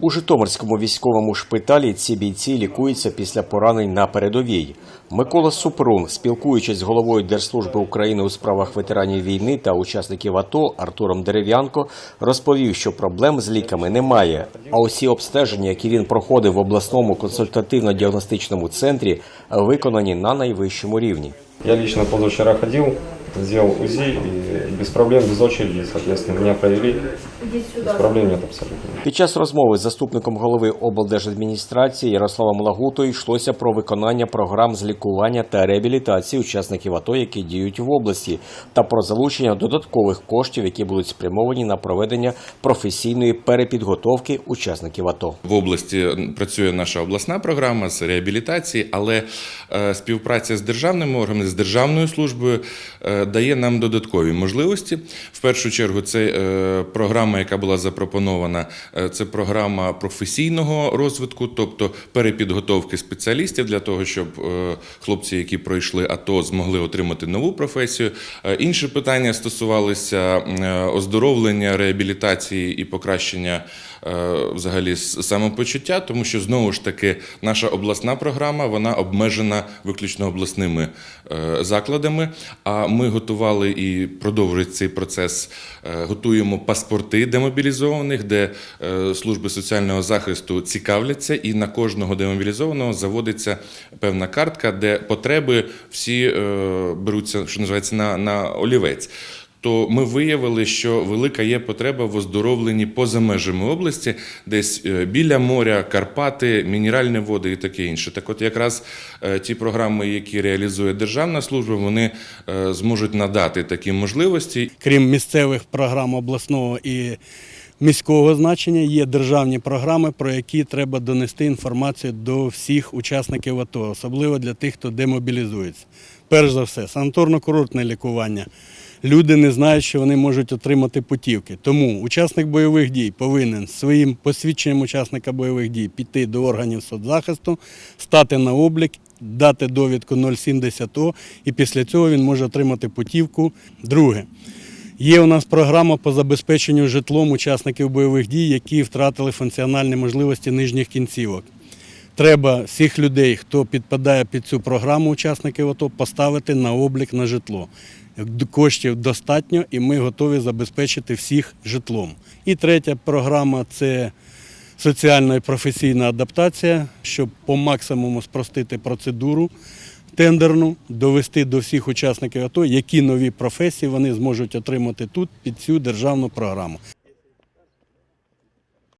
У Житомирському військовому шпиталі ці бійці лікуються після поранень на передовій. Микола Супрун, спілкуючись з головою Держслужби України у справах ветеранів війни та учасників АТО Артуром Дерев'янко, розповів, що проблем з ліками немає. А усі обстеження, які він проходив в обласному консультативно-діагностичному центрі, виконані на найвищому рівні. Я лично позавчера ходил, сделал УЗИ и без проблем, без очереди, соответственно, меня провели. Без проблем нет абсолютно. Під час розмови з заступником голови облдержадміністрації Ярославом Лагутою йшлося про виконання програм з лікування та реабілітації учасників АТО, які діють в області, та про залучення додаткових коштів, які будуть спрямовані на проведення професійної перепідготовки учасників АТО. В області працює наша обласна програма з реабілітації, але е, співпраця з державними органами, з державною службою е, дає нам додаткові можливості. В першу чергу, це е, програма, яка була запропонована, е, це програма професійного розвитку, тобто перепідготовки спеціалістів для того, щоб е, хлопці, які пройшли АТО, змогли отримати нову професію. Е, Інші питання стосувалися оздоровлення, реабілітації і покращення взагалі самопочуття, тому що знову ж таки наша обласна програма вона обмежена виключно обласними закладами. А ми готували і продовжують цей процес. е, Готуємо паспорти демобілізованих, де е, служби соціального захисту цікавляться, і на кожного демобілізованого заводиться певна картка, де потреби всі е, беруться, що називається, на, на олівець то ми виявили, що велика є потреба в оздоровленні поза межами області, десь е, біля моря, Карпати, мінеральні води і таке інше. Так, от якраз е, ті програми, які реалізує державна служба, вони е, зможуть надати такі можливості. крім місцевих програм обласного і міського значення, є державні програми, про які треба донести інформацію до всіх учасників АТО, особливо для тих, хто демобілізується. Перш за все, санаторно-курортне лікування. Люди не знають, що вони можуть отримати путівки. Тому учасник бойових дій повинен своїм посвідченням учасника бойових дій піти до органів соцзахисту, стати на облік, дати довідку 070 О, і після цього він може отримати путівку. Друге. Є у нас програма по забезпеченню житлом учасників бойових дій, які втратили функціональні можливості нижніх кінцівок. Треба всіх людей, хто підпадає під цю програму учасників АТО, поставити на облік на житло. Коштів достатньо, і ми готові забезпечити всіх житлом. І третя програма це соціальна і професійна адаптація, щоб по максимуму спростити процедуру тендерну, довести до всіх учасників АТО, які нові професії вони зможуть отримати тут під цю державну програму.